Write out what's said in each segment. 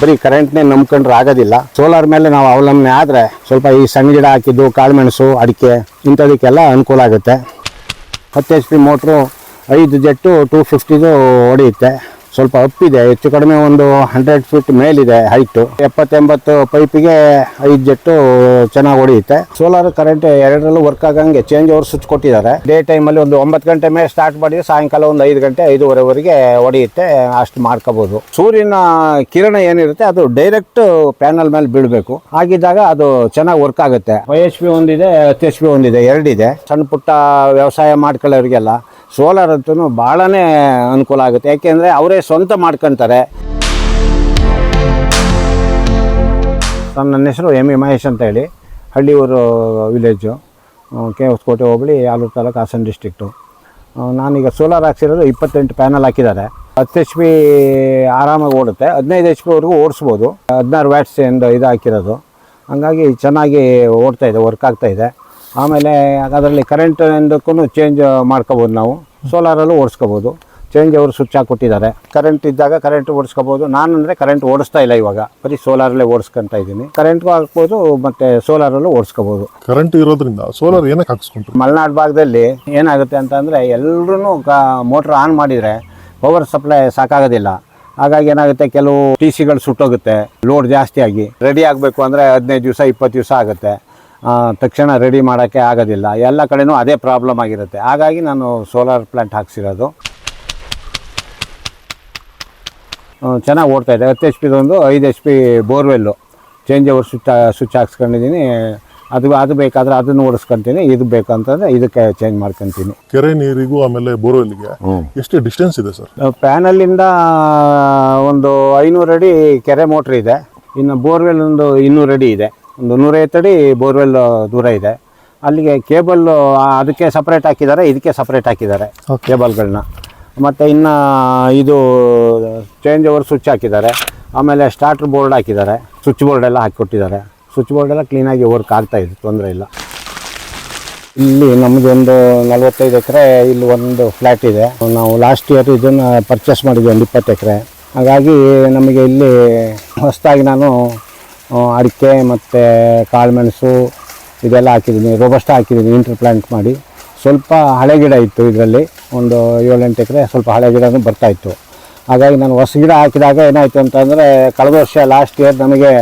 ಬರೀ ಕರೆಂಟ್ನೇ ನಂಬ್ಕೊಂಡ್ರೆ ಆಗೋದಿಲ್ಲ. ಸೋಲಾರ್ ಮೇಲೆ ನಾವು ಅವಲಂಬನೆ ಆದರೆ ಸ್ವಲ್ಪ ಈ ಸಣ್ಣ ಗಿಡ ಹಾಕಿದ್ದು, ಕಾಳುಮೆಣಸು, ಅಡಿಕೆ ಇಂಥದಕ್ಕೆಲ್ಲ ಅನುಕೂಲ ಆಗುತ್ತೆ. ಹತ್ತು ಎಚ್ ಪಿ ಮೋಟ್ರು ಐದು ಜೆಟ್ಟು ಟೂ ಫಿಫ್ಟಿದು ಹೊಡೆಯುತ್ತೆ. ಸ್ವಲ್ಪ ಅಪ್ಪಿದೆ ಹೆಚ್ಚು ಕಡಿಮೆ ಒಂದು ಹಂಡ್ರೆಡ್ ಫೀಟ್ ಮೇಲಿದೆ ಹೈಟು ಎಪ್ಪತ್ತೆಂಬತ್ತು ಪೈಪಿಗೆ ಐದು ಜೆಟ್ಟು ಚೆನ್ನಾಗಿ ಹೊಡೆಯುತ್ತೆ. ಸೋಲಾರ್ ಕರೆಂಟ್ ಎರಡರಲ್ಲೂ ವರ್ಕ್ ಆಗಂಗೆ ಚೇಂಜ್ ಓವರ್ ಸ್ವಿಚ್ ಕೊಟ್ಟಿದ್ದಾರೆ. ಡೇ ಟೈಮಲ್ಲಿ ಒಂದು ಒಂಬತ್ತು ಗಂಟೆ ಮೇಲೆ ಸ್ಟಾರ್ಟ್ ಮಾಡಿದ್ರೆ ಸಾಯಂಕಾಲ ಒಂದು ಐದು ಗಂಟೆ, ಐದೂವರೆವರೆಗೆ ಹೊಡೆಯುತ್ತೆ, ಅಷ್ಟು ಮಾಡ್ಕೋಬೋದು. ಸೂರ್ಯನ ಕಿರಣ ಏನಿರುತ್ತೆ, ಅದು ಡೈರೆಕ್ಟ್ ಪ್ಯಾನಲ್ ಮೇಲೆ ಬೀಳಬೇಕು. ಆಗಿದ್ದಾಗ ಅದು ಚೆನ್ನಾಗಿ ವರ್ಕ್ ಆಗುತ್ತೆ. ವೈ ಎಚ್ ಪಿ ಒಂದಿದೆ ಹತ್ತು ಎಚ್ ಪಿ ಒಂದಿದೆ, ಎರಡಿದೆ. ಸಣ್ಣ ಪುಟ್ಟ ವ್ಯವಸಾಯ ಮಾಡ್ಕೊಳ್ಳೋರಿಗೆಲ್ಲ ಸೋಲಾರ್ ಅಂತೂ ಭಾಳನೇ ಅನುಕೂಲ ಆಗುತ್ತೆ. ಯಾಕೆಂದರೆ ಅವರೇ ಸ್ವಂತ ಮಾಡ್ಕೊತಾರೆ. ನನ್ನ ಹೆಸರು ಎಂ ಎ ಮಹೇಶ್ ಅಂತ ಹೇಳಿ. Halliyur village. K Hosakote hobli Alur taluk Hassan district ನಾನೀಗ ಸೋಲಾರ್ ಹಾಕ್ಸಿರೋದು ಇಪ್ಪತ್ತೆಂಟು ಪ್ಯಾನಲ್ ಹಾಕಿದ್ದಾರೆ. ಹತ್ತು ಎಚ್ ಪಿ ಆರಾಮಾಗಿ ಓಡುತ್ತೆ. ಹದಿನೈದು ಎಚ್ ಪಿವರೆಗೂ ಓಡಿಸ್ಬೋದು. ಹದಿನಾರು ವ್ಯಾಟ್ಸ್ ಎಂದು ಇದು ಹಾಕಿರೋದು. ಹಂಗಾಗಿ ಚೆನ್ನಾಗಿ ಓಡ್ತಾಯಿದೆ ವರ್ಕ್ ಆಗ್ತಾ ಇದೆ. ಆಮೇಲೆ ಅದರಲ್ಲಿ ಕರೆಂಟ್ ಎಂದಕ್ಕೂ ಚೇಂಜ್ ಮಾಡ್ಕೋಬೋದು ನಾವು. ಸೋಲಾರಲ್ಲೂ ಓಡಿಸ್ಕೋಬೋದು. ಚೇಂಜ್ ಅವರು ಸ್ವಿಚ್ ಹಾಕ್ಕೊಟ್ಟಿದ್ದಾರೆ ಕರೆಂಟ್ ಇದ್ದಾಗ ಕರೆಂಟ್ ಓಡಿಸ್ಕೋಬೋದು. ನಾನು ಅಂದರೆ ಕರೆಂಟ್ ಓಡಿಸ್ತಾ ಇಲ್ಲ ಇವಾಗ. ಬರೀ ಸೋಲಾರಲ್ಲೇ ಓಡಿಸ್ಕೊಂತ ಇದ್ದೀನಿ. ಕರೆಂಟ್ಗೂ ಹಾಕ್ಬೋದು ಮತ್ತು ಸೋಲಾರಲ್ಲೂ ಓಡಿಸ್ಕೋಬೋದು. ಕರೆಂಟ್ ಇರೋದ್ರಿಂದ ಸೋಲಾರ್ ಏನಕ್ಕೆ ಹಾಕ್ಸ್ಕೊಂಡ್ರು? ಮಲೆನಾಡು ಭಾಗದಲ್ಲಿ ಏನಾಗುತ್ತೆ ಅಂತಂದರೆ ಎಲ್ಲರೂ ಮೋಟ್ರ್ ಆನ್ ಮಾಡಿದರೆ ಪವರ್ ಸಪ್ಲೈ ಸಾಕಾಗೋದಿಲ್ಲ. ಹಾಗಾಗಿ ಏನಾಗುತ್ತೆ ಕೆಲವು ಟಿ ಸಿಗಳು ಸುಟ್ಟೋಗುತ್ತೆ ಲೋಡ್ ಜಾಸ್ತಿ ಆಗಿ. ರೆಡಿ ಆಗಬೇಕು ಅಂದರೆ ಹದಿನೈದು ದಿವಸ ಇಪ್ಪತ್ತು ದಿವಸ ಆಗುತ್ತೆ. ತಕ್ಷಣ ರೆಡಿ ಮಾಡೋಕ್ಕೆ ಆಗೋದಿಲ್ಲ. ಎಲ್ಲ ಕಡೆನೂ ಅದೇ ಪ್ರಾಬ್ಲಮ್ ಆಗಿರುತ್ತೆ. ಹಾಗಾಗಿ ನಾನು ಸೋಲಾರ್ ಪ್ಲ್ಯಾಂಟ್ ಹಾಕ್ಸಿರೋದು. ಚೆನ್ನಾಗಿ ಓಡ್ತಾ ಇದೆ. ಹತ್ತು ಎಚ್ ಪಿದೊಂದು ಐದು H P borewell change over switch switch ಹಾಕ್ಸ್ಕೊಂಡಿದ್ದೀನಿ. ಅದು ಅದು ಬೇಕಾದರೆ ಅದನ್ನು ಓಡಿಸ್ಕೊತೀನಿ ಇದು ಬೇಕಂತಂದರೆ ಇದಕ್ಕೆ ಚೇಂಜ್ ಮಾಡ್ಕೊತೀನಿ. ಕೆರೆ ನೀರಿಗೂ ಆಮೇಲೆ ಬೋರ್ವೆಲ್ಗೆ ಎಷ್ಟು ಡಿಸ್ಟೆನ್ಸ್ ಇದೆ ಸರ್? ಪ್ಯಾನಲ್ಲಿಂದ ಒಂದು ಐನೂರು ಅಡಿ ಕೆರೆ ಮೋಟ್ರ್ ಇದೆ. ಇನ್ನು ಬೋರ್ವೆಲ್ ಒಂದು ಇನ್ನೂರು ಅಡಿ ಇದೆ. ಒಂದು ನೂರೈವತ್ತು ಅಡಿ ಬೋರ್ವೆಲ್ ದೂರ ಇದೆ. ಅಲ್ಲಿಗೆ ಕೇಬಲ್ ಅದಕ್ಕೆ ಸಪ್ರೇಟ್ ಹಾಕಿದ್ದಾರೆ ಇದಕ್ಕೆ ಸಪ್ರೇಟ್ ಹಾಕಿದ್ದಾರೆ ಕೇಬಲ್ಗಳನ್ನ ಮತ್ತು ಇನ್ನು ಇದು ಚೇಂಜ್ ಓವರ್ ಸ್ವಿಚ್ ಹಾಕಿದ್ದಾರೆ. ಆಮೇಲೆ ಸ್ಟಾರ್ಟರ್ ಬೋರ್ಡ್ ಹಾಕಿದ್ದಾರೆ. ಸ್ವಿಚ್ ಬೋರ್ಡ್ ಎಲ್ಲ ಹಾಕಿಕೊಟ್ಟಿದ್ದಾರೆ. ಸ್ವಿಚ್ ಬೋರ್ಡ್ ಎಲ್ಲ ಕ್ಲೀನಾಗಿ ವರ್ಕ್ ಆಗ್ತಾ ಇದೆ ತೊಂದರೆ ಇಲ್ಲ. ಇಲ್ಲಿ ನಮ್ಮದೊಂದು ನಲ್ವತ್ತೈದು ಎಕರೆ ಇಲ್ಲಿ ಒಂದು ಫ್ಲ್ಯಾಟ್ ಇದೆ. ನಾವು ಲಾಸ್ಟ್ ಇಯರ್ ಇದನ್ನು ಪರ್ಚೇಸ್ ಮಾಡಿದ್ವಿ ಒಂದು ಇಪ್ಪತ್ತು ಎಕರೆ. ಹಾಗಾಗಿ ನಮಗೆ ಇಲ್ಲಿ ಹೊಸದಾಗಿ ನಾನು ಅಡಿಕೆ ಮತ್ತು ಕಾಳುಮೆಣಸು ಇದೆಲ್ಲ ಹಾಕಿದ್ದೀನಿ ರೋಬಸ್ಟ ಹಾಕಿದ್ದೀನಿ ಇಂಟರ್ ಪ್ಲಾಂಟ್ ಮಾಡಿ. ಸ್ವಲ್ಪ ಹಳೆ ಗಿಡ ಇತ್ತು ಇದರಲ್ಲಿ, ಒಂದು ಏಳೆಂಟು ಎಕರೆ ಸ್ವಲ್ಪ ಹಳೆ ಗಿಡನೂ ಬರ್ತಾಯಿತ್ತು ಹಾಗಾಗಿ ನಾನು ಹೊಸ ಗಿಡ ಹಾಕಿದಾಗ ಏನಾಯಿತು ಅಂತಂದರೆ, ಕಳೆದ ವರ್ಷ ಲಾಸ್ಟ್ ಇಯರ್ ನಮಗೆ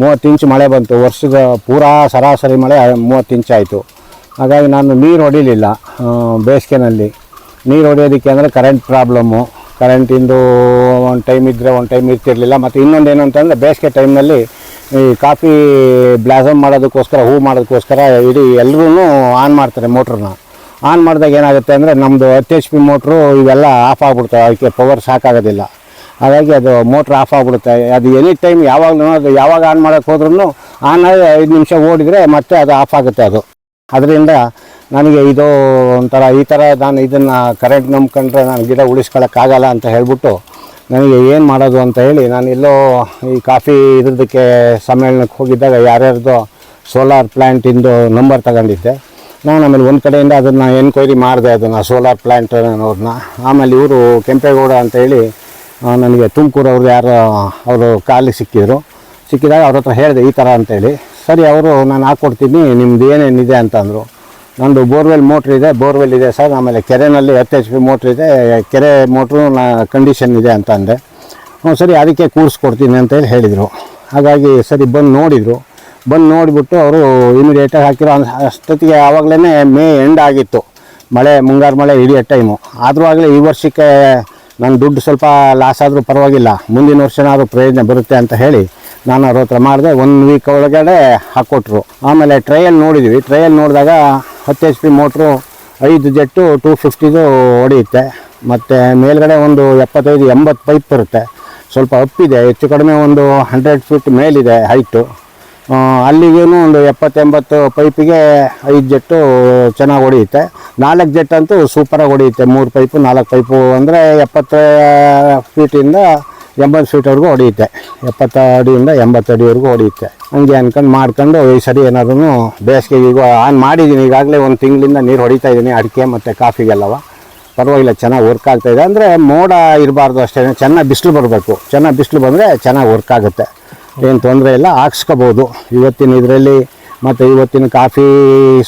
ಮೂವತ್ತು ಇಂಚು ಮಳೆ ಬಂತು. ವರ್ಷದ ಪೂರಾ ಸರಾಸರಿ ಮಳೆ ಮೂವತ್ತು ಇಂಚ್ ಆಯಿತು. ಹಾಗಾಗಿ ನಾನು ನೀರು ಹೊಡಿಲಿಲ್ಲ ಬೇಸಿಗೆನಲ್ಲಿ. ನೀರು ಹೊಡೆಯೋದಕ್ಕೆ ಅಂದರೆ ಕರೆಂಟ್ ಪ್ರಾಬ್ಲಮ್ಮು ಕರೆಂಟಿಂದು ಒಂದು ಟೈಮ್ ಇದ್ದರೆ ಒಂದು ಟೈಮ್ ಇರ್ತಿರಲಿಲ್ಲ. ಮತ್ತು ಇನ್ನೊಂದು ಏನು ಅಂತಂದರೆ ಬೇಸಿಗೆ ಟೈಮ್ನಲ್ಲಿ ಈ ಕಾಫಿ ಬ್ಲಾಸಮ್ ಮಾಡೋದಕ್ಕೋಸ್ಕರ, ಹೂ ಮಾಡೋದಕ್ಕೋಸ್ಕರ ಇಡೀ ಎಲ್ಲರೂ ಆನ್ ಮಾಡ್ತಾರೆ ಮೋಟ್ರನ್ನ. ಆನ್ ಮಾಡಿದಾಗ ಏನಾಗುತ್ತೆ ಅಂದರೆ ನಮ್ಮದು ಹತ್ತು ಎಚ್ ಪಿ ಮೋಟ್ರು ಇವೆಲ್ಲ ಆಫ್ ಆಗಿಬಿಡ್ತವೆ, ಅದಕ್ಕೆ ಪವರ್ ಸಾಕಾಗೋದಿಲ್ಲ ಹಾಗಾಗಿ ಅದು ಮೋಟ್ರ್ ಆಫ್ ಆಗಿಬಿಡುತ್ತೆ. ಅದು ಎನಿ ಟೈಮ್ ಯಾವಾಗಲೂ ಅದು ಯಾವಾಗ ಆನ್ ಮಾಡೋಕ್ಕೆ ಹೋದ್ರೂ ಆನ್ ಆಗಿ ಐದು ನಿಮಿಷ ಓಡಿದರೆ ಮತ್ತೆ ಅದು ಆಫ್ ಆಗುತ್ತೆ ಅದು. ಅದರಿಂದ ನನಗೆ ಇದು ಒಂಥರ ಈ ಥರ ನಾನು ಇದನ್ನು ಕರೆಂಟ್ ನಂಬ್ಕೊಂಡ್ರೆ ನಾನು ಗಿಡ ಉಳಿಸ್ಕೊಳ್ಳೋಕ್ಕಾಗಲ್ಲ ಅಂತ ಹೇಳ್ಬಿಟ್ಟು ನನಗೆ ಏನು ಮಾಡೋದು ಅಂತ ಹೇಳಿ ನಾನು ಎಲ್ಲೋ ಈ ಕಾಫಿ ಇದ್ರದಕ್ಕೆ ಸಮ್ಮೇಳನಕ್ಕೆ ಹೋಗಿದ್ದಾಗ ಯಾರ್ಯಾರ್ದು ಸೋಲಾರ್ ಪ್ಲ್ಯಾಂಟಿಂದು ನಂಬರ್ ತಗೊಂಡಿದ್ದೆ. ನಾನು ಆಮೇಲೆ ಒಂದು ಕಡೆಯಿಂದ ಅದನ್ನು ಎನ್ಕ್ವೈರಿ ಮಾಡಿದೆ, ಅದನ್ನು ಸೋಲಾರ್ ಪ್ಲ್ಯಾಂಟ್ ಅನ್ನೋದನ್ನ ಆಮೇಲೆ ಇವರು ಕೆಂಪೇಗೌಡ ಅಂತ ಹೇಳಿ ನನಗೆ ತುಮಕೂರು ಅವ್ರು ಯಾರು, ಅವರು ಕಾಲಿಗೆ ಸಿಕ್ಕಿದ್ರು. ಸಿಕ್ಕಿದಾಗ ಅವ್ರ ಹತ್ರ ಹೇಳಿದೆ, ಈ ಥರ ಅಂತೇಳಿ ಸರಿ, ಅವರು ನಾನು ಹಾಕ್ಕೊಡ್ತೀನಿ ನಿಮ್ದು ಏನೇನಿದೆ ಅಂತಂದರು ನಂದು ಬೋರ್ವೆಲ್ ಮೋಟ್ರ್ ಇದೆ, ಬೋರ್ವೆಲ್ ಇದೆ ಸರ್. ಆಮೇಲೆ ಕೆರೆನಲ್ಲಿ ಹತ್ತು ಎಚ್ ಪಿ ಮೋಟ್ರ್ ಇದೆ. ಕೆರೆ ಮೋಟ್ರು ನಾ ಕಂಡೀಷನ್ ಇದೆ ಅಂತ ಅಂದೆ. ಹ್ಞೂ ಸರಿ, ಅದಕ್ಕೆ ಕೂರಿಸ್ಕೊಡ್ತೀನಿ ಅಂತೇಳಿ ಹೇಳಿದರು. ಹಾಗಾಗಿ ಸರಿ, ಬಂದು ನೋಡಿದರು. ಬಂದು ನೋಡಿಬಿಟ್ಟು ಅವರು ಇಮಿಡಿಯೇಟಾಗಿ ಹಾಕಿರೋ ಅಷ್ಟೊತ್ತಿಗೆ ಆವಾಗಲೇ ಮೇ ಎಂಡ್ ಆಗಿತ್ತು. ಮಳೆ, ಮುಂಗಾರು ಮಳೆ ಇಡೀ ಟೈಮು ಆದರೂ ಆಗಲೇ ಈ ವರ್ಷಕ್ಕೆ ನನ್ನ ದುಡ್ಡು ಸ್ವಲ್ಪ ಲಾಸ್ ಆದರೂ ಪರವಾಗಿಲ್ಲ. ಮುಂದಿನ ವರ್ಷನಾದರೂ ಪ್ರಯೋಜನ ಬರುತ್ತೆ ಅಂತ ಹೇಳಿ ನಾನು ಅವ್ರ ಹತ್ರ ಮಾಡಿದೆ. ಒಂದು ವೀಕ್ ಒಳಗಡೆ ಹಾಕ್ಕೊಟ್ರು ಆಮೇಲೆ ಟ್ರಯಲ್ ನೋಡಿದ್ವಿ. ಟ್ರಯಲ್ ನೋಡಿದಾಗ ಹತ್ತು ಎಚ್ ಪಿ ಮೋಟ್ರು ಐದು ಜೆಟ್ಟು ಟೂ ಫಿಫ್ಟಿದು ಹೊಡೆಯುತ್ತೆ. ಮತ್ತು ಮೇಲ್ಗಡೆ ಒಂದು ಎಪ್ಪತ್ತೈದು, ಎಂಬತ್ತು ಪೈಪ್ ಬರುತ್ತೆ. ಸ್ವಲ್ಪ ಅಪ್ಪಿದೆ ಹೆಚ್ಚು ಕಡಿಮೆ ಒಂದು ಹಂಡ್ರೆಡ್ ಫೀಟ್ ಮೇಲಿದೆ ಹೈಟು ಅಲ್ಲಿಗೇನು ಒಂದು ಎಪ್ಪತ್ತೆಂಬತ್ತು ಪೈಪಿಗೆ ಐದು ಜೆಟ್ಟು ಚೆನ್ನಾಗಿ ಹೊಡೆಯುತ್ತೆ. ನಾಲ್ಕು ಜೆಟ್ ಅಂತೂ ಸೂಪರಾಗಿ ಹೊಡೆಯುತ್ತೆ. ಮೂರು ಪೈಪು ನಾಲ್ಕು ಪೈಪು ಅಂದರೆ ಎಪ್ಪತ್ತು ಫೀಟಿಂದ ಎಂಬತ್ತು ಫೀಟ್ವರೆಗೂ ಹೊಡೆಯುತ್ತೆ. ಎಪ್ಪತ್ತು ಅಡಿಯಿಂದ ಎಂಬತ್ತು ಅಡಿವರೆಗೂ ಹೊಡೆಯುತ್ತೆ. ಹಂಗೆ ಅನ್ಕೊಂಡು ಮಾಡ್ಕೊಂಡು ಈ ಸರಿ ಏನಾದ್ರೂ ಬೇಸಿಗೆ ಈಗ ಆನ್ ಮಾಡಿದ್ದೀನಿ. ಈಗಾಗಲೇ ಒಂದು ತಿಂಗಳಿಂದ ನೀರು ಹೊಡಿತಾ ಇದ್ದೀನಿ, ಅಡಿಕೆ ಮತ್ತು ಕಾಫಿಗೆಲ್ಲವ. ಪರವಾಗಿಲ್ಲ, ಚೆನ್ನಾಗಿ ವರ್ಕ್ ಆಗ್ತಾ ಇದೆ. ಅಂದರೆ ಮೋಡ ಇರಬಾರ್ದು ಅಷ್ಟೇ, ಚೆನ್ನಾಗಿ ಬಿಸಿಲು ಬರಬೇಕು. ಚೆನ್ನಾಗಿ ಬಿಸಿಲು ಬಂದರೆ ಚೆನ್ನಾಗಿ ವರ್ಕ್ ಆಗುತ್ತೆ. ಏನು ತೊಂದರೆ ಇಲ್ಲ, ಹಾಕ್ಸ್ಕೋಬೋದು. ಇವತ್ತಿನ ಇದರಲ್ಲಿ ಮತ್ತು ಇವತ್ತಿನ ಕಾಫಿ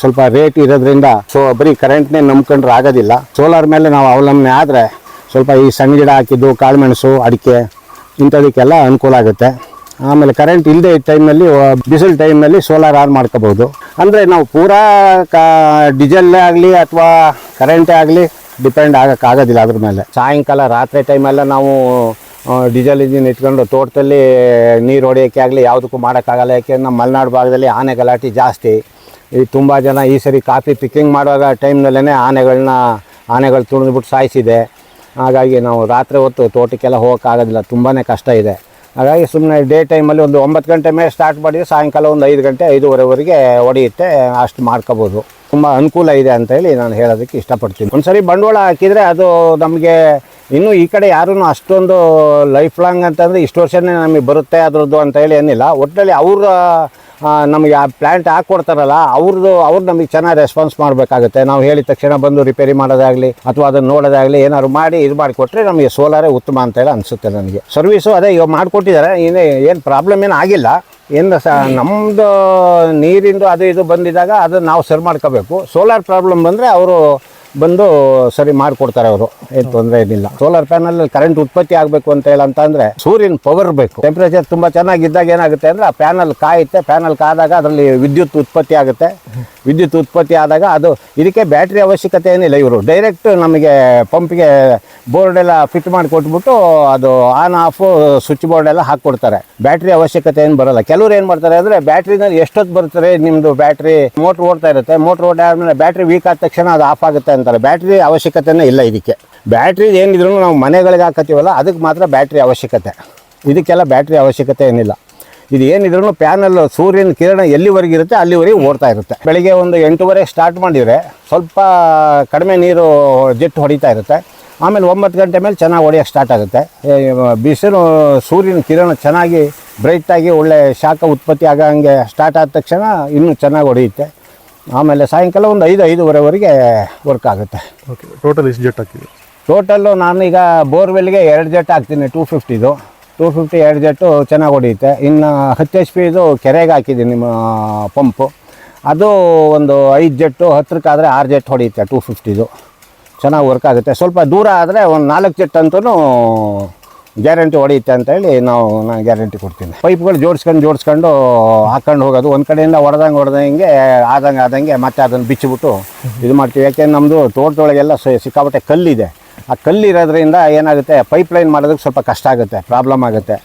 ಸ್ವಲ್ಪ ರೇಟ್ ಇರೋದ್ರಿಂದ ಸೊ ಬರೀ ಕರೆಂಟ್ನೇ ನಂಬ್ಕೊಂಡ್ರೆ ಆಗೋದಿಲ್ಲ. ಸೋಲಾರ್ ಮೇಲೆ ನಾವು ಅವಲಂಬನೆ ಆದರೆ ಸ್ವಲ್ಪ ಈ ಸಣ್ಣ ಗಿಡ ಹಾಕಿದ್ದು, ಕಾಳುಮೆಣಸು, ಅಡಿಕೆ ಇಂಥದಕ್ಕೆಲ್ಲ ಅನುಕೂಲ ಆಗುತ್ತೆ. ಆಮೇಲೆ ಕರೆಂಟ್ ಇಲ್ಲದೆ ಟೈಮಲ್ಲಿ ಬಿಸಿಲು ಟೈಮಲ್ಲಿ ಸೋಲಾರ್ ಆನ್ ಮಾಡ್ಕೋಬೋದು ಅಂದರೆ ನಾವು ಪೂರಾ ಕ ಡೀಸೆಲ್ಲೇ ಆಗಲಿ ಅಥವಾ ಕರೆಂಟೇ ಆಗಲಿ ಡಿಪೆಂಡ್ ಆಗೋಕ್ಕಾಗೋದಿಲ್ಲ ಅದ್ರ ಮೇಲೆ. ಸಾಯಂಕಾಲ ರಾತ್ರಿ ಟೈಮೆಲ್ಲ ನಾವು ಡೀಸೆಲ್ ಇಂಜಿನ್ ಇಟ್ಕೊಂಡು ತೋಟದಲ್ಲಿ ನೀರು ಹೊಡೆಯೋಕ್ಕೆ ಆಗಲಿ ಯಾವುದಕ್ಕೂ ಮಾಡೋಕ್ಕಾಗಲ್ಲ ಯಾಕೆಂದ್ರೆ ನಮ್ಮ ಮಲೆನಾಡು ಭಾಗದಲ್ಲಿ ಆನೆ ಗಲಾಟೆ ಜಾಸ್ತಿ. ಈ ತುಂಬ ಜನ ಈ ಸರಿ ಕಾಫಿ ಪಿಕ್ಕಿಂಗ್ ಮಾಡುವಾಗ ಟೈಮ್ನಲ್ಲೇ ಆನೆಗಳನ್ನ ಆನೆಗಳು ತುಳಿದ್ಬಿಟ್ಟು ಸಾಯಿಸಿದೆ. ಹಾಗಾಗಿ ನಾವು ರಾತ್ರಿ ಹೊತ್ತು ತೋಟಕ್ಕೆಲ್ಲ ಹೋಗೋಕ್ಕಾಗೋದಿಲ್ಲ ತುಂಬಾ ಕಷ್ಟ ಇದೆ. ಹಾಗಾಗಿ ಸುಮ್ಮನೆ ಡೇ ಟೈಮಲ್ಲಿ ಒಂದು ಒಂಬತ್ತು ಗಂಟೆ ಮೇಲೆ ಸ್ಟಾರ್ಟ್ ಮಾಡಿದ್ರೆ ಸಾಯಂಕಾಲ ಒಂದು ಐದು ಗಂಟೆ, ಐದೂವರೆವರೆಗೆ ಹೊಡೆಯುತ್ತೆ, ಅಷ್ಟು ಮಾಡ್ಕೋಬೋದು. ತುಂಬ ಅನುಕೂಲ ಇದೆ ಅಂತ ಹೇಳಿ ನಾನು ಹೇಳೋದಕ್ಕೆ ಇಷ್ಟಪಡ್ತೀನಿ. ಒಂದ್ಸರಿ ಬಂಡವಾಳ ಹಾಕಿದರೆ ಅದು ನಮಗೆ ಇನ್ನೂ ಈ ಕಡೆ ಯಾರೂ ಅಷ್ಟೊಂದು ಲೈಫ್ ಲಾಂಗ್ ಅಂತಂದರೆ ಇಷ್ಟು ವರ್ಷನೇ ನಮಗೆ ಬರುತ್ತೆ ಅದರದ್ದು ಅಂತ ಹೇಳಿ ಏನಿಲ್ಲ. ಒಟ್ಟಲ್ಲಿ ಅವ್ರ ನಮಗೆ ಆ ಪ್ಲ್ಯಾಂಟ್ ಹಾಕ್ಕೊಡ್ತಾರಲ್ಲ ಅವ್ರದ್ದು ಅವ್ರು ನಮಗೆ ಚೆನ್ನಾಗಿ ರೆಸ್ಪಾನ್ಸ್ ಮಾಡಬೇಕಾಗುತ್ತೆ. ನಾವು ಹೇಳಿದ ತಕ್ಷಣ ಬಂದು ರಿಪೇರಿ ಮಾಡೋದಾಗಲಿ, ಅಥವಾ ಅದನ್ನು ನೋಡೋದಾಗಲಿ ಏನಾದ್ರು ಮಾಡಿ ಇದು ಮಾಡಿಕೊಟ್ರೆ ನಮಗೆ ಸೋಲಾರೇ ಉತ್ತಮ ಅಂತ ಹೇಳಿ ಅನಿಸುತ್ತೆ ನನಗೆ. ಸರ್ವಿಸು ಅದೇ, ಇವಾಗ ಮಾಡಿಕೊಟ್ಟಿದ್ದಾರೆ ಇನ್ನೇ ಏನು ಪ್ರಾಬ್ಲಮ್ ಏನು ಆಗಿಲ್ಲ. ಏನು ಸ ನಮ್ಮದು ನೀರಿಂದು ಅದು ಇದು ಬಂದಿದ್ದಾಗ ಅದನ್ನು ನಾವು ಸರಿ ಮಾಡ್ಕೋಬೇಕು. ಸೋಲಾರ್ ಪ್ರಾಬ್ಲಮ್ ಬಂದರೆ ಅವರು ಬಂದು ಸರಿ ಮಾಡಿಕೊಡ್ತಾರೆ ಅವರು, ಏನು ತೊಂದರೆ ಏನಿಲ್ಲ. ಸೋಲಾರ್ ಪ್ಯಾನಲ್ ಕರೆಂಟ್ ಉತ್ಪತ್ತಿ ಆಗಬೇಕು ಅಂತ ಹೇಳಂತಂದ್ರೆ ಸೂರ್ಯನ ಪವರ್ ಬೇಕು. ಟೆಂಪ್ರೇಚರ್ ತುಂಬ ಚೆನ್ನಾಗಿದ್ದಾಗ ಏನಾಗುತ್ತೆ ಅಂದರೆ ಆ ಪ್ಯಾನಲ್ ಕಾಯುತ್ತೆ ಪ್ಯಾನಲ್ ಕಾದಾಗ ಅದರಲ್ಲಿ ವಿದ್ಯುತ್ ಉತ್ಪತ್ತಿ ಆಗುತ್ತೆ. ವಿದ್ಯುತ್ ಉತ್ಪತ್ತಿ ಆದಾಗ ಅದು ಇದಕ್ಕೆ ಬ್ಯಾಟ್ರಿ ಅವಶ್ಯಕತೆ ಏನಿಲ್ಲ ಇವರು. ಡೈರೆಕ್ಟ್ ನಮಗೆ ಪಂಪ್ಗೆ ಬೋರ್ಡ್ ಎಲ್ಲ ಫಿಟ್ ಮಾಡಿ ಕೊಟ್ಬಿಟ್ಟು ಅದು ಆನ್ ಆಫ್ ಸ್ವಿಚ್ ಬೋರ್ಡ್ ಎಲ್ಲ ಹಾಕ್ಕೊಡ್ತಾರೆ. ಬ್ಯಾಟ್ರಿ ಅವಶ್ಯಕತೆ ಏನು ಬರಲ್ಲ. ಕೆಲವರು ಏನು ಮಾಡ್ತಾರೆ ಅಂದರೆ ಬ್ಯಾಟ್ರಿನಲ್ಲಿ ಎಷ್ಟೊತ್ತು ಬರ್ತಾರೆ ನಿಮ್ಮದು ಬ್ಯಾಟ್ರಿ ಮೋಟ್ರ್ ಓಡ್ತಾ ಇರುತ್ತೆ. ಮೋಟ್ರ್ ಓಡಾದ್ಮೇಲೆ ಬ್ಯಾಟ್ರಿ ವೀಕ್ ಆದ ತಕ್ಷಣ ಅದು ಆಫ್ ಆಗುತ್ತೆ ಅಂತಾರೆ ಬ್ಯಾಟ್ರಿ ಅವಶ್ಯಕತೆನೇ ಇಲ್ಲ ಇದಕ್ಕೆ. ಬ್ಯಾಟ್ರಿ ಏನಿದ್ರು ನಾವು ಮನೆಗಳಿಗೆ ಹಾಕತ್ತೀವಲ್ಲ, ಅದಕ್ಕೆ ಮಾತ್ರ ಬ್ಯಾಟ್ರಿ ಅವಶ್ಯಕತೆ. ಇದಕ್ಕೆಲ್ಲ ಬ್ಯಾಟ್ರಿ ಅವಶ್ಯಕತೆ ಏನಿಲ್ಲ. ಇದು ಏನಿದ್ರು ಪ್ಯಾನಲ್ಲು ಸೂರ್ಯನ ಕಿರಣ ಎಲ್ಲಿವರೆಗೆ ಇರುತ್ತೆ, ಅಲ್ಲಿವರೆಗೆ ಓಡ್ತಾ ಇರುತ್ತೆ. ಬೆಳಿಗ್ಗೆ ಒಂದು ಎಂಟೂವರೆಗೆ ಸ್ಟಾರ್ಟ್ ಮಾಡಿದರೆ ಸ್ವಲ್ಪ ಕಡಿಮೆ ನೀರು ಜೆಟ್ ಹೊಡಿತಾ ಇರುತ್ತೆ. ಆಮೇಲೆ ಒಂಬತ್ತು ಗಂಟೆ ಮೇಲೆ ಚೆನ್ನಾಗಿ ಹೊಡೆಯೋಕ್ಕೆ ಸ್ಟಾರ್ಟ್ ಆಗುತ್ತೆ. ಬಿಸಿಲು ಸೂರ್ಯನ ಕಿರಣ ಚೆನ್ನಾಗಿ ಬ್ರೈಟಾಗಿ ಒಳ್ಳೆ ಶಾಖ ಉತ್ಪತ್ತಿ ಆಗೋ ಹಾಗೆ ಸ್ಟಾರ್ಟ್ ಆದ ತಕ್ಷಣ ಇನ್ನೂ ಚೆನ್ನಾಗಿ ಹೊಡೆಯುತ್ತೆ. ಆಮೇಲೆ ಸಾಯಂಕಾಲ ಒಂದು ಐದು ಐದೂವರೆವರೆಗೆ ವರ್ಕ್ ಆಗುತ್ತೆ. ಓಕೆ ಟೋಟಲ್ ಎಷ್ಟು ಜೆಟ್ ಹಾಕ್ತೀವಿ ಟೋಟಲ್ಲು ನಾನೀಗ ಬೋರ್ವೆಲ್ಗೆ ಎರಡು ಜೆಟ್ ಹಾಕ್ತೀನಿ ಟೂ ಫಿಫ್ಟಿದು ಟೂ ಫಿಫ್ಟಿ ಎರಡು ಜೆಟ್ಟು ಚೆನ್ನಾಗಿ ಹೊಡೆಯುತ್ತೆ. ಇನ್ನು ಹತ್ತು ಎಚ್ ಪಿದು ಕೆರೆಗೆ ಹಾಕಿದ್ದೀನಿ ನಿಮ್ಮ ಪಂಪು. ಅದು ಒಂದು ಐದು ಜೆಟ್ಟು ಹತ್ರಕ್ಕಾದರೆ ಆರು ಜೆಟ್ ಹೊಡೆಯುತ್ತೆ ಟೂ ಫಿಫ್ಟಿದು ಚೆನ್ನಾಗಿ ವರ್ಕ್ ಆಗುತ್ತೆ. ಸ್ವಲ್ಪ ದೂರ ಆದರೆ ಒಂದು ನಾಲ್ಕು ಜೆಟ್ ಅಂತೂ ಗ್ಯಾರಂಟಿ ಹೊಡೆಯುತ್ತೆ ಅಂತ ಹೇಳಿ ನಾವು ನಾನು ಗ್ಯಾರಂಟಿ ಕೊಡ್ತೀನಿ. ಪೈಪ್ಗಳು ಜೋಡಿಸ್ಕೊಂಡು ಜೋಡಿಸ್ಕೊಂಡು ಹಾಕೊಂಡು ಹೋಗೋದು. ಒಂದು ಕಡೆಯಿಂದ ಹೊಡೆದಂಗೆ ಹೊಡೆದಂಗೆ ಆದಂಗೆ ಆದಂಗೆ ಮತ್ತೆ ಅದನ್ನು ಬಿಚ್ಚಿಬಿಟ್ಟು ಇದು ಮಾಡ್ತೀವಿ. ಯಾಕೆಂದ್ರೆ ನಮ್ಮದು ತೋಟದೊಳಗೆಲ್ಲ ಸಿಕ್ಕಾಪಟ್ಟೆ ಕಲ್ಲಿದೆ. ಆ ಕಲ್ಲಿರೋದ್ರಿಂದ ಏನಾಗುತ್ತೆ? ಪೈಪ್ ಲೈನ್ ಮಾಡೋದಕ್ಕೆ ಸ್ವಲ್ಪ ಕಷ್ಟ ಆಗುತ್ತೆ, ಪ್ರಾಬ್ಲಮ್ ಆಗುತ್ತೆ.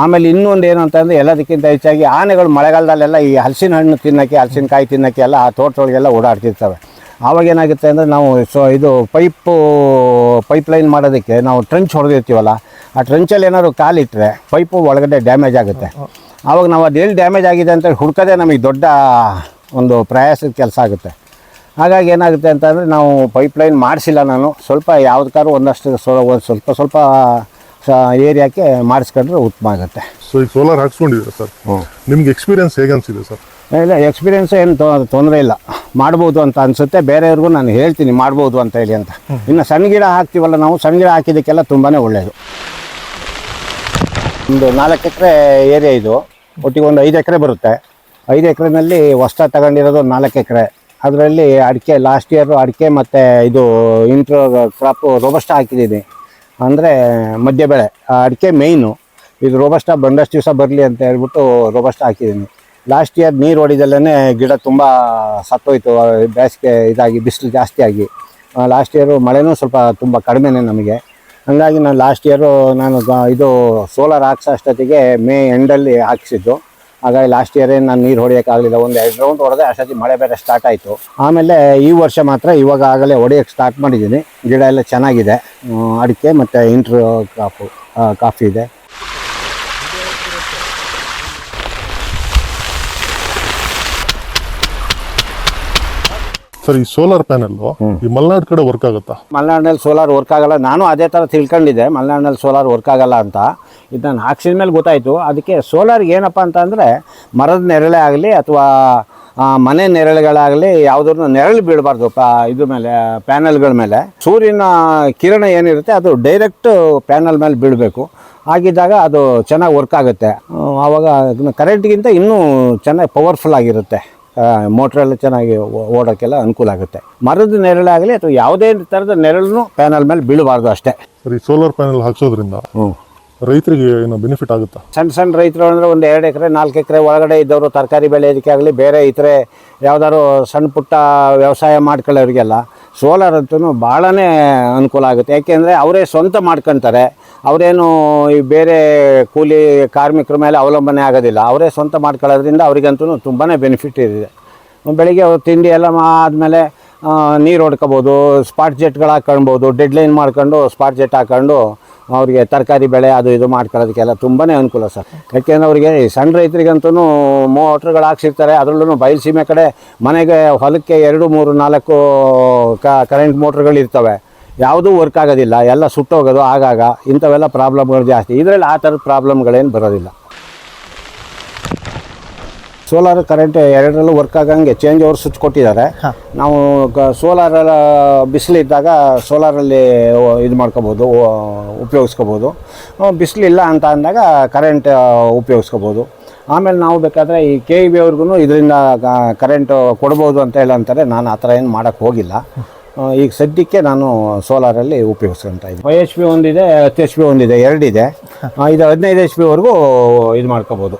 ಆಮೇಲೆ ಇನ್ನೊಂದು ಏನು ಅಂತಂದರೆ ಎಲ್ಲದಕ್ಕಿಂತ ಹೆಚ್ಚಾಗಿ ಆನೆಗಳು ಮಳೆಗಾಲದಲ್ಲೆಲ್ಲ ಈ ಹಲಸಿನ ಹಣ್ಣು ತಿನ್ನೋಕ್ಕೆ ಹಲಸಿನಕಾಯಿ ತಿನ್ನೋಕ್ಕೆ ಎಲ್ಲ ಆ ತೋಟದೊಳಗೆಲ್ಲ ಓಡಾಡ್ತಿರ್ತವೆ. ಆವಾಗ ಏನಾಗುತ್ತೆ ಅಂದರೆ ನಾವು ಸೊ ಇದು ಪೈಪು, ಪೈಪ್ ಲೈನ್ ಮಾಡೋದಕ್ಕೆ ನಾವು ಟ್ರಂಚ್ ಹೊಡೆದಿರ್ತೀವಲ್ಲ ಆ ಟ್ರೆಂಚಲ್ಲಿ ಏನಾದ್ರು ಕಾಲಿಟ್ಟರೆ ಪೈಪು ಒಳಗಡೆ ಡ್ಯಾಮೇಜ್ ಆಗುತ್ತೆ. ಆವಾಗ ನಾವು ಅದು ಎಲ್ಲಿ ಡ್ಯಾಮೇಜ್ ಆಗಿದೆ ಅಂತ ಹುಡ್ಕೋದೇ ನಮಗೆ ದೊಡ್ಡ ಒಂದು ಪ್ರಯಾಸದ ಕೆಲಸ ಆಗುತ್ತೆ. ಹಾಗಾಗಿ ಏನಾಗುತ್ತೆ ಅಂತಂದರೆ ನಾವು ಪೈಪ್ ಲೈನ್ ಮಾಡಿಸಿಲ್ಲ ನಾನು. ಸ್ವಲ್ಪ ಯಾವ್ದಕ್ಕಾದ್ರೂ ಒಂದಷ್ಟು ಸ್ವ ಒಂದು ಸ್ವಲ್ಪ ಸ್ವಲ್ಪ ಏರಿಯಾಕ್ಕೆ ಮಾಡಿಸ್ಕೊಂಡ್ರೆ ಉತ್ತಮ ಆಗುತ್ತೆ. ಸೊ ಈಗ ಸೋಲಾರ್ ಹಾಕ್ಸ್ಕೊಂಡಿದ್ದೀರಾ ಸರ್ ನಿಮ್ಗೆ ಎಕ್ಸ್ಪೀರಿಯನ್ಸ್ ಹೇಗೆ ಅನಿಸಿದೆ ಸರ್ ಇಲ್ಲ ಎಕ್ಸ್ಪೀರಿಯನ್ಸ್ ಏನು ತೊಂದರೆ ಇಲ್ಲ. ಮಾಡ್ಬೋದು ಅಂತ ಅನಿಸುತ್ತೆ. ಬೇರೆಯವ್ರಿಗೂ ನಾನು ಹೇಳ್ತೀನಿ ಮಾಡ್ಬೋದು ಅಂತ ಹೇಳಿ ಅಂತ. ಇನ್ನು ಸಣ್ಣ ಗಿಡ ಹಾಕ್ತೀವಲ್ಲ ನಾವು ಸಣ್ಣ ಗಿಡ ಹಾಕಿದ್ದಕ್ಕೆಲ್ಲ ತುಂಬಾ ಒಳ್ಳೆಯದು ಒಂದು ನಾಲ್ಕು ಎಕರೆ ಏರಿಯಾ ಇದು. ಒಟ್ಟಿಗೆ ಒಂದು ಐದು ಎಕರೆ ಬರುತ್ತೆ. ಐದು ಎಕರೆನಲ್ಲಿ ಹೊಸ್ತ ತಗೊಂಡಿರೋದು ನಾಲ್ಕು ಎಕರೆ. ಅದರಲ್ಲಿ ಅಡಿಕೆ ಲಾಸ್ಟ್ ಇಯರ್ ಅಡಿಕೆ ಮತ್ತು ಇದು ಇಂಟ್ರೋ ಕ್ರಾಪು ರೋಬಸ್ಟ ಹಾಕಿದ್ದೀನಿ. ಅಂದರೆ ಮಧ್ಯ ಬೆಳೆ ಅಡಿಕೆ ಮೇಯ್ನು ಇದು ರೋಬಸ್ಟ ಬಂದಷ್ಟು ದಿವಸ ಬರಲಿ ಅಂತ ಹೇಳ್ಬಿಟ್ಟು ರೋಬಸ್ಟ ಹಾಕಿದ್ದೀನಿ. ಲಾಸ್ಟ್ ಇಯರ್ ನೀರು ಹೊಡಿದಲ್ಲೇ ಗಿಡ ತುಂಬ ಸತ್ತೋಯ್ತು. ಬೇಸಿಗೆ ಇದಾಗಿ, ಬಿಸಿಲು ಜಾಸ್ತಿ ಆಗಿ. ಲಾಸ್ಟ್ ಇಯರು ಮಳೆನೂ ಸ್ವಲ್ಪ ತುಂಬ ಕಡಿಮೆನೇ ನಮಗೆ. ಹಾಗಾಗಿ ನಾನು ಲಾಸ್ಟ್ ಇಯರು ನಾನು ಇದು ಸೋಲಾರ್ ಹಾಕ್ಸೋ ಅಷ್ಟೊತ್ತಿಗೆ ಮೇ ಎಂಡಲ್ಲಿ ಹಾಕ್ಸಿದ್ದು. ಹಾಗಾಗಿ ಲಾಸ್ಟ್ ಇಯರೇ ನಾನು ನೀರು ಹೊಡೆಯೋಕ್ಕಾಗಲಿಲ್ಲ ಒಂದು ಎರಡು ರೌಂಡ್ ಹೊಡೆದೆ ಅಷ್ಟೊತ್ತಿ ಮಳೆ ಬೇರೆ ಸ್ಟಾರ್ಟ್ ಆಯಿತು. ಆಮೇಲೆ ಈ ವರ್ಷ ಮಾತ್ರ ಇವಾಗ ಆಗಲೇ ಹೊಡೆಯೋಕ್ಕೆ ಸ್ಟಾರ್ಟ್ ಮಾಡಿದ್ದೀನಿ. ಗಿಡ ಎಲ್ಲ ಚೆನ್ನಾಗಿದೆ. ಅಡಿಕೆ ಮತ್ತು ಇಂಟ್ರ್ ಕಾಫು ಕಾಫಿ ಇದೆ. ಸರ್ ಈ ಸೋಲಾರ್ ಪ್ಯಾನಲ್ ಈ ಮಲೆನಾಡು ಕಡೆ ವರ್ಕ್ ಆಗುತ್ತಾ? ಮಲೆನಾಡಿನಲ್ಲಿ ಸೋಲಾರ್ ವರ್ಕ್ ಆಗಲ್ಲ. ನಾನು ಅದೇ ಥರ ತಿಳ್ಕೊಂಡಿದ್ದೆ ಮಲೆನಾಡಿನಲ್ಲಿ ಸೋಲಾರ್ ವರ್ಕ್ ಆಗಲ್ಲ ಅಂತ. ಇದು ನಾನು ಹಾಕ್ಸಿದ ಮೇಲೆ ಗೊತ್ತಾಯಿತು. ಅದಕ್ಕೆ ಸೋಲಾರ್ ಏನಪ್ಪ ಅಂತಂದರೆ ಮರದ ನೆರಳೆ ಆಗಲಿ ಅಥವಾ ಮನೆ ನೆರಳುಗಳಾಗಲಿ ಯಾವುದನ್ನು ನೆರಳು ಬೀಳಬಾರ್ದು ಪಾ ಇದ್ರ ಮೇಲೆ ಪ್ಯಾನಲ್ಗಳ ಮೇಲೆ. ಸೂರ್ಯನ ಕಿರಣ ಏನಿರುತ್ತೆ ಅದು ಡೈರೆಕ್ಟ್ ಪ್ಯಾನಲ್ ಮೇಲೆ ಬೀಳಬೇಕು. ಆಗಿದ್ದಾಗ ಅದು ಚೆನ್ನಾಗಿ ವರ್ಕ್ ಆಗುತ್ತೆ. ಆವಾಗ ಕರೆಂಟ್ಗಿಂತ ಇನ್ನೂ ಚೆನ್ನಾಗಿ ಪವರ್ಫುಲ್ ಆಗಿರುತ್ತೆ. ಮೋಟ್ರೆಲ್ಲ ಚೆನ್ನಾಗಿ ಓಡೋಕ್ಕೆಲ್ಲ ಅನುಕೂಲ ಆಗುತ್ತೆ. ಮರದ ನೆರಳಾಗಲಿ ಅಥವಾ ಯಾವುದೇ ಥರದ ನೆರಳನ್ನು ಪ್ಯಾನಲ್ ಮೇಲೆ ಬೀಳಬಾರ್ದು ಅಷ್ಟೇ. ಸರಿ ಸೋಲಾರ್ ಪ್ಯಾನಲ್ ಹಾಕ್ಸೋದ್ರಿಂದ ಹ್ಞೂ ರೈತರಿಗೆ ಏನು ಬೆನಿಫಿಟ್ ಆಗುತ್ತಾ? ಸಣ್ಣ ಸಣ್ಣ ರೈತರು ಅಂದರೆ ಒಂದು ಎರಡು ಎಕರೆ, ನಾಲ್ಕು ಎಕರೆ ಒಳಗಡೆ ಇದ್ದವರು ತರಕಾರಿ ಬೆಳೆಯೋದಕ್ಕೆ ಆಗಲಿ, ಬೇರೆ ಇತರೆ ಯಾವ್ದಾದ್ರು ಸಣ್ಣ ಪುಟ್ಟ ವ್ಯವಸಾಯ ಮಾಡ್ಕೊಳ್ಳೋರಿಗೆಲ್ಲ ಸೋಲಾರ್ ಅಂತೂ ಭಾಳನೇ ಅನುಕೂಲ ಆಗುತ್ತೆ. ಯಾಕೆಂದರೆ ಅವರೇ ಸ್ವಂತ ಮಾಡ್ಕೊತಾರೆ. ಅವರೇನು ಈ ಬೇರೆ ಕೂಲಿ ಕಾರ್ಮಿಕರ ಮೇಲೆ ಅವಲಂಬನೆ ಆಗೋದಿಲ್ಲ. ಅವರೇ ಸ್ವಂತ ಮಾಡ್ಕೊಳ್ಳೋದ್ರಿಂದ ಅವರಿಗಂತೂ ತುಂಬಾ ಬೆನಿಫಿಟ್ ಇದೆ. ಬೆಳಿಗ್ಗೆ ಅವ್ರು ತಿಂಡಿ ಎಲ್ಲ ಆದಮೇಲೆ ನೀರು ಹೊಡ್ಕೋಬೋದು ಸ್ಪಾಟ್ ಜೆಟ್ಗಳು ಹಾಕ್ಕೊಳ್ಬೋದು ಡೆಡ್ ಲೈನ್ ಮಾಡ್ಕೊಂಡು ಸ್ಪಾಟ್ ಜೆಟ್ ಹಾಕ್ಕೊಂಡು ಅವ್ರಿಗೆ ತರಕಾರಿ ಬೆಳೆ ಅದು ಇದು ಮಾಡ್ಕೊಳ್ಳೋದಕ್ಕೆಲ್ಲ ತುಂಬಾ ಅನುಕೂಲ ಸರ್. ಯಾಕೆಂದ್ರೆ ಅವರಿಗೆ ಸಣ್ಣ ರೈತರಿಗಂತೂ ಮೋಟ್ರ್ಗಳು ಹಾಕ್ಸಿರ್ತಾರೆ ಅದರಲ್ಲೂ ಬಯಲುಸೀಮೆ ಕಡೆ ಮನೆಗೆ ಹೊಲಕ್ಕೆ ಎರಡು, ಮೂರು, ನಾಲ್ಕು ಕ ಕರೆಂಟ್ ಮೋಟ್ರ್ಗಳು ಇರ್ತವೆ. ಯಾವುದೂ ವರ್ಕ್ ಆಗೋದಿಲ್ಲ, ಎಲ್ಲ ಸುಟ್ಟೋಗೋದು ಆಗಾಗ ಇಂಥವೆಲ್ಲ ಪ್ರಾಬ್ಲಮ್ಗಳು ಜಾಸ್ತಿ. ಇದರಲ್ಲಿ ಆ ಥರದ ಪ್ರಾಬ್ಲಮ್ಗಳೇನು ಬರೋದಿಲ್ಲ. ಸೋಲಾರ್ ಕರೆಂಟ್ ಎರಡರಲ್ಲೂ ವರ್ಕ್ ಆಗಂಗೆ ಚೇಂಜ್ ಓವರ್ ಸ್ವಿಚ್ ಕೊಟ್ಟಿದ್ದಾರೆ. ನಾವು ಸೋಲಾರ್ ಬಿಸಿಲಿದ್ದಾಗ ಸೋಲಾರಲ್ಲಿ ಇದು ಮಾಡ್ಕೋಬೋದು ಉಪಯೋಗಿಸ್ಕೋಬೋದು. ಬಿಸಿಲಿಲ್ಲ ಅಂತ ಅಂದಾಗ ಕರೆಂಟ್ ಉಪಯೋಗಿಸ್ಕೋಬೋದು. ಆಮೇಲೆ ನಾವು ಬೇಕಾದರೆ ಈ ಕೆ ಇ ಬಿ ಅವ್ರಿಗೂ ಇದರಿಂದ ಕರೆಂಟ್ ಕೊಡ್ಬೋದು ಅಂತ ಹೇಳಿ ಅಂತಾರೆ. ನಾನು ಆ ಥರ ಏನು ಮಾಡೋಕ್ಕೆ ಹೋಗಿಲ್ಲ. ಈಗ ಸದ್ಯಕ್ಕೆ ನಾನು ಸೋಲಾರಲ್ಲಿ ಉಪಯೋಗಿಸ್ಕೊಂತ ಇದ್ದೀನಿ. ಫೈವ್ ಎಚ್ ಪಿ ಒಂದಿದೆ ಹತ್ತು ಎಚ್ ಪಿ ಒಂದಿದೆ ಎರಡಿದೆ. ಇದು ಹದಿನೈದು ಎಚ್ ಪಿವರೆಗೂ ಇದು ಮಾಡ್ಕೋಬೋದು.